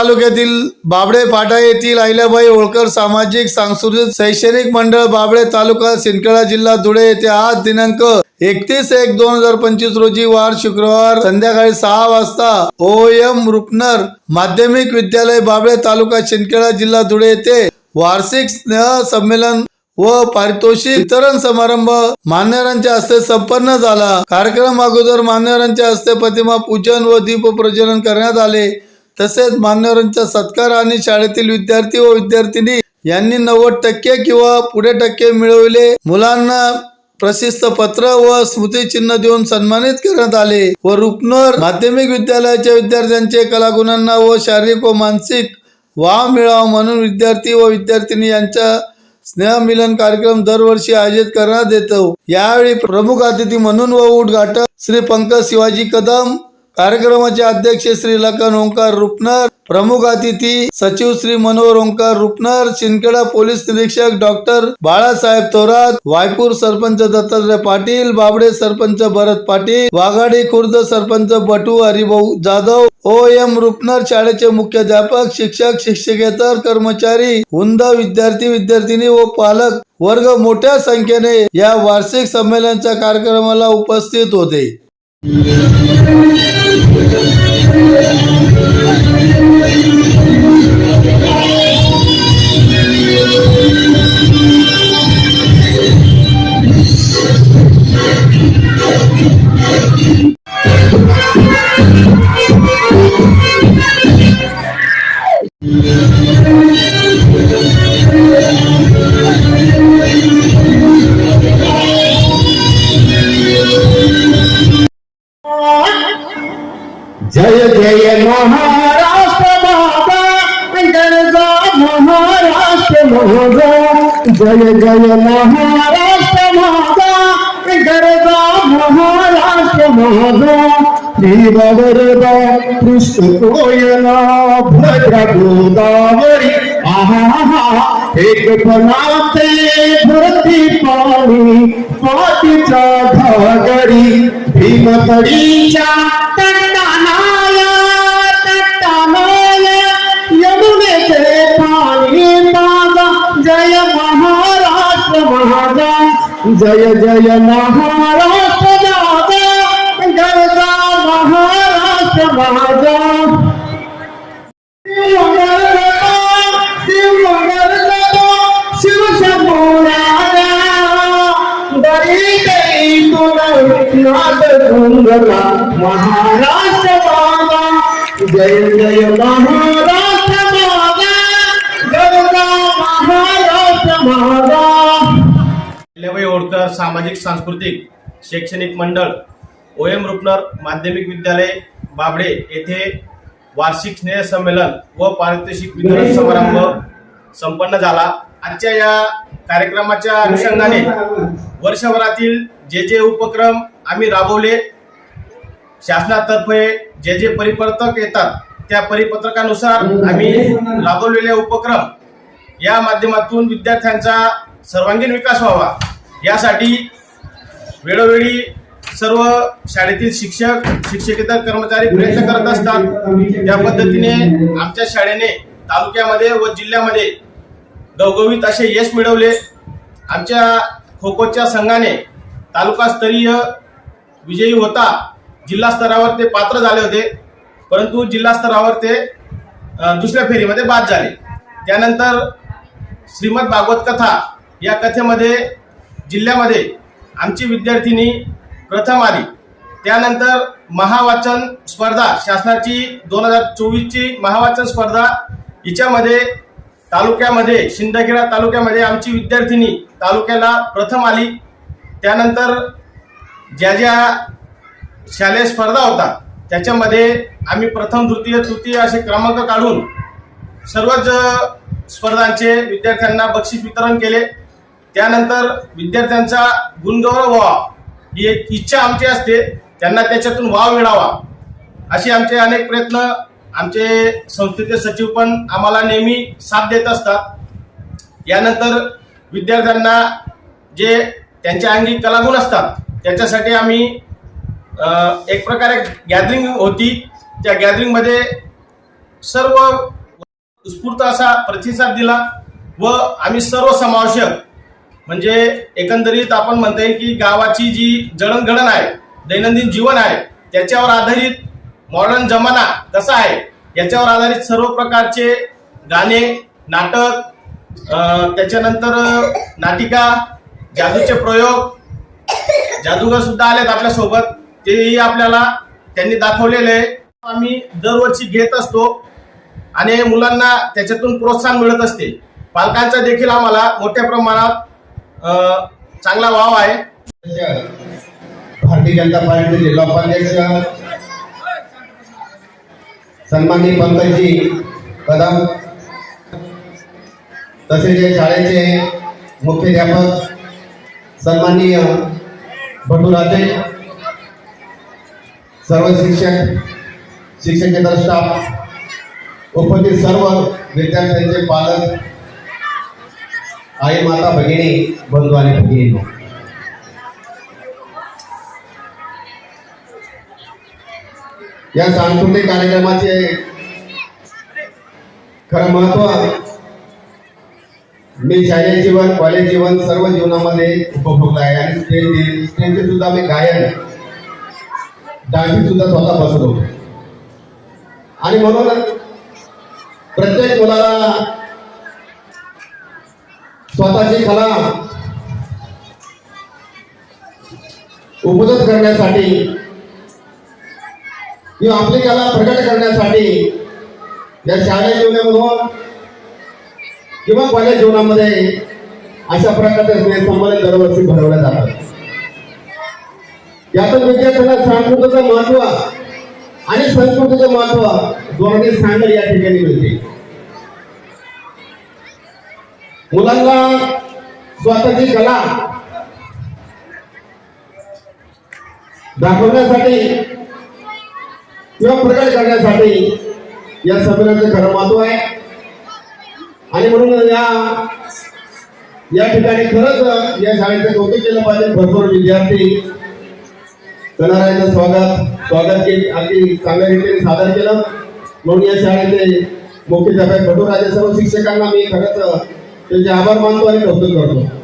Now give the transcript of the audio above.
तालुक्यातील बाबडे फाटा येथील अहिल्याबाई होळकर सामाजिक सांस्कृतिक शैक्षणिक मंडळ बाबडे तालुका सिंदखेडा जिल्हा धुळे येथे आज दिनांक एकतीस एक दोन हजार पंचवीस रोजी वार शुक्रवार संध्याकाळी सहा वाजता ओ एम रुपनर माध्यमिक विद्यालय बाबळे तालुका शिंदखेडा जिल्हा धुळे येथे वार्षिक स्नेह संमेलन व पारितोषिक वितरण समारंभ मान्यवरांच्या हस्ते संपन्न झाला. कार्यक्रम अगोदर मान्यवरांच्या हस्ते प्रतिमा पूजन व दीप प्रज्वलन करण्यात आले. तसेच मान्यवरांचा सत्कार आणि शाळेतील विद्यार्थी व विद्यार्थिनी यांनी नव्वद टक्के किंवा पुढे टक्के मिळवले. मुलांना प्रशिस्त पत्र व स्मृतिचिन्ह देऊन सन्मानित करण्यात आले व रुपनर माध्यमिक विद्यालयाच्या विद्यार्थ्यांचे कलागुणांना व शारीरिक व मानसिक वाव मिळावा म्हणून विद्यार्थी व विद्यार्थिनी यांच्या स्नेहमिलन कार्यक्रम दरवर्षी आयोजित करण्यात येतो. यावेळी प्रमुख अतिथी म्हणून व उद्घाटक श्री पंकज शिवाजी कदम कार्यक्रमाचे अध्यक्ष श्री लखन ओंकार रुपनर प्रमुख अतिथी सचिव श्री मनोहर ओंकार रुपनर शिंदखेडा पोलीस निरीक्षक doctor Balasaheb Thorat Waypur sarpanch Dattatray Patil Babde sarpanch Bharat Patil Waghadi Khurd sarpanch Batu Haribhau Jadhav O M Rupnar शाळेचे मुख्याध्यापक शिक्षक शिक्षकेतर कर्मचारी हुंदा विद्यार्थी विद्यार्थिनी व पालक वर्ग मोठ्या संख्येने या वार्षिक संमेलनाच्या कार्यक्रमाला उपस्थित होते. जय जय महाराष्ट्र गणजा महाराष्ट्र माझा जय जय महाराष्ट्र माझा गणजा महाराष्ट्र माझा श्रीवरदा कृष्ण कोयना भद्र गोदावरी आहा एक पातीचा घागरी तट्टानाय जय जय पाणी माझा जय महाराष्ट्र माझा जय जय महाराष्ट्र माझा गरजा महाराष्ट्र माझा महाराष्ट्र बाबा जय जय महाराष्ट्र बाबा सामाजिक सांस्कृतिक शैक्षणिक मंडळ ओ एम रुपनर माध्यमिक विद्यालय बाबडे येथे वार्षिक स्नेह संमेलन व पारितोषिक वितरण समारंभ संपन्न झाला. आजच्या या कार्यक्रमाच्या अनुषंगाने वर्षभरातील जे जे उपक्रम आम्ही राबवले शासनातर्फे जे जे परिपत्रक येतात त्या परिपत्रकानुसार आम्ही राबवलेले उपक्रम या माध्यमातून विद्यार्थ्यांचा सर्वांगीण विकास व्हावा. यासाठी वेळोवेळी सर्व शाळेतील शिक्षक शिक्षकेतर कर्मचारी प्रयत्न करत असतात. त्या पद्धतीने आमच्या शाळेने तालुक्यामध्ये व जिल्ह्यामध्ये गवगवीत असे यश मिळवले. आमच्या खो खोच्या संघाने तालुकास्तरीय विजयी होता. जिल्हा स्तरावर ते पात्र झाले होते. परंतु जिल्हा स्तरावर ते दुसऱ्या फेरीमध्ये बाद झाले. त्यानंतर श्रीमद भागवत कथा या कथेमध्ये जिल्ह्यामध्ये आमची विद्यार्थिनी प्रथम आली. त्यानंतर महावाचन स्पर्धा शासनाची दोन हजार चोवीसची महावाचन स्पर्धा हिच्यामध्ये तालुक्यामध्ये शिंदखेडा तालुक्यामध्ये आमची विद्यार्थिनी तालुक्याला प्रथम आली. त्यानंतर ज्या ज्या शालेय स्पर्धा होता. त्याच्यामध्ये आम्ही प्रथम द्वितीय तृतीय असे क्रमांक काढून सर्वच स्पर्धांचे विद्यार्थ्यांना बक्षीस वितरण केले. त्यानंतर विद्यार्थ्यांचा गुणगौरव व्हावा ही एक इच्छा आमची असते. त्यांना त्याच्यातून वाव मिळावा असे आमचे अनेक प्रयत्न आमचे संस्थेचे सचिव पण आम्हाला नेहमी साथ देत असतात. यानंतर विद्यार्थ्यांना जे त्यांच्या अंगी कलागुण असतात त्याच्यासाठी आम्ही एक प्रकारे गॅदरिंग होती. त्या गॅदरिंगमध्ये सर्व उत्स्फूर्त असा प्रतिसाद दिला व आम्ही सर्व समावेशक म्हणजे एकंदरीत आपण म्हणता येईल की गावाची जी जडणघडण आहे दैनंदिन जीवन आहे त्याच्यावर आधारित मॉडर्न जमाना कसा आहे याच्यावर आधारित सर्व प्रकारचे गाणे नाटक त्याच्यानंतर नाटिका जादूचे प्रयोग जादूगर सुद्धा आलेत आपल्यासोबत. तेही आपल्याला त्यांनी दाखवलेले आहे. आम्ही दरवर्षी घेत असतो आणि मुलांना त्याच्यातून प्रोत्साहन मिळत असते पालकांचा देखील आम्हाला मोठ्या प्रमाणात चांगला वाव आहे भारतीय जनता पार्टीचे जिल्हा उपाध्यक्ष सन्माननीय पंकजी कदम तसेच या शाळेचे मुख्याध्यापक सन्माननीय भटूराजे सर्व शिक्षक शिक्षकेतर स्टाफ उपस्थित सर्व विद्यार्थ्यांचे पालक आई माता भगिनी बंधू आणि भगिनी या सांस्कृतिक कार्यक्रमाचे खरं महत्त्व मी शालेय जीवन कॉलेज जीवन सर्व जीवनामध्ये उपभोगलं आहे आणि स्टेज स्टेजचे सुद्धा मी गायन डायबिट सुद्धा स्वतः बसलो. आणि म्हणून प्रत्येक मुलाला स्वतःची कला उपजत करण्यासाठी किंवा आपली कला प्रकट करण्यासाठी या शालेय जीवनामधून किंवा कॉलेज जीवनामध्ये अशा प्रकारचे संमेलन दरवर्षी भरवल्या जातात. यातून विद्यार्थ्यांना संस्कृतीचं महत्त्व आणि संस्कृतीचं महत्त्व दोन्ही सांगड या ठिकाणी मिळते. मुलांना स्वतःची कला दाखवण्यासाठी किंवा प्रकट करण्यासाठी या संमेलनाचं खरं महत्त्व आहे. आणि म्हणून या या ठिकाणी खरंच या शाळेचं कौतुक केलं पाहिजे. भरपूर विद्यार्थी कनारायचं स्वागत. स्वागत केली अगदी चांगल्या रीतीने सादर केलं. म्हणून या शाळेचे मुख्याध्यापक भटूराजे सर्व शिक्षकांना मी खरंच त्यांचे आभार मानतो आणि कौतुक करतो.